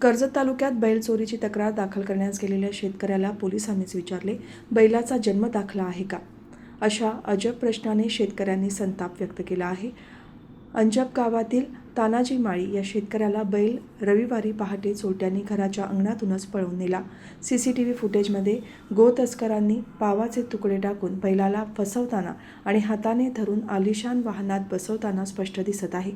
कर्जत तालुक्यात बैल चोरीची तक्रार दाखल करण्यास गेलेल्या शेतकऱ्याला पोलिसांनीच विचारले बैलाचा जन्म दाखला आहे का? अशा अजब प्रश्नाने शेतकऱ्यांनी संताप व्यक्त केला आहे. अंजब गावातील तानाजी माळी या शेतकऱ्याला बैल रविवारी पहाटे चोरट्यांनी घराच्या अंगणातूनच पळवून नेला. सी सी टी व्ही फुटेजमध्ये गो तस्करांनी पावाचे तुकडे टाकून बैलाला फसवताना आणि हाताने धरून आलिशान वाहनात बसवताना स्पष्ट दिसत आहे.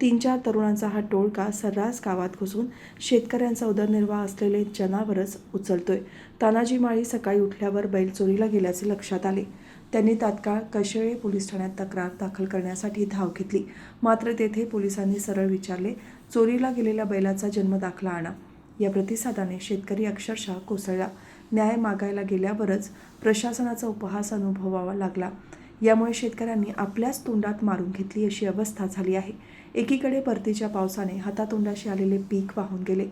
तीन चार तरुणांचा हा टोळका सर्रास गावात घुसून शेतकऱ्यांचा उदरनिर्वाह असलेले जनावरच उचलतोय. तानाजी माळी सकाळी उठल्यावर बैल चोरीला गेल्याचे लक्षात आले. त्यांनी तात्काळ कशेळे पोलीस ठाण्यात तक्रार दाखल करण्यासाठी धाव घेतली. मात्र तेथे पोलिसांनी सरळ विचारले चोरीला गेलेल्या बैलाचा जन्म दाखला आणा. या प्रतिसादाने शेतकरी अक्षरशः कोसळला. न्याय मागायला गेल्यावरच प्रशासनाचा उपहास अनुभवावा लागला. यामुळे शेतकऱ्यांनी आपल्याच तोंडात मारून घेतली अशी अवस्था झाली आहे. एकीकडे परतीच्या पावसाने हातातोंडाशी आलेले पीक वाहून गेले.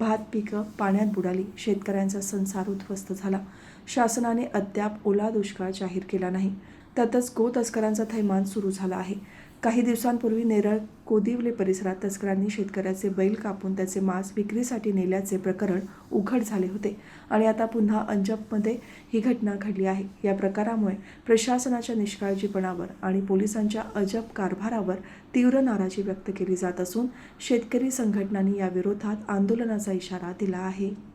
भात पिकं पाण्यात बुडाली. शेतकऱ्यांचा संसार उद्ध्वस्त झाला. शासनाने अद्याप ओला दुष्काळ जाहीर केला नाही. त्यातच गो तस्करांचा थैमान सुरू झाला आहे. काही दिवसांपूर्वी नेरळ कोदिवले परिसरात तस्करांनी शेतकऱ्याचे बैल कापून त्याचे मांस विक्रीसाठी नेल्याचे प्रकरण उघड झाले होते आणि आता पुन्हा अंजपमध्ये ही घटना घडली आहे. या प्रकारामुळे प्रशासनाच्या निष्काळजीपणावर आणि पोलिसांच्या अजब कारभारावर तीव्र नाराजी व्यक्त केली जात असून शेतकरी संघटनांनी याविरोधात आंदोलनाचा इशारा दिला आहे.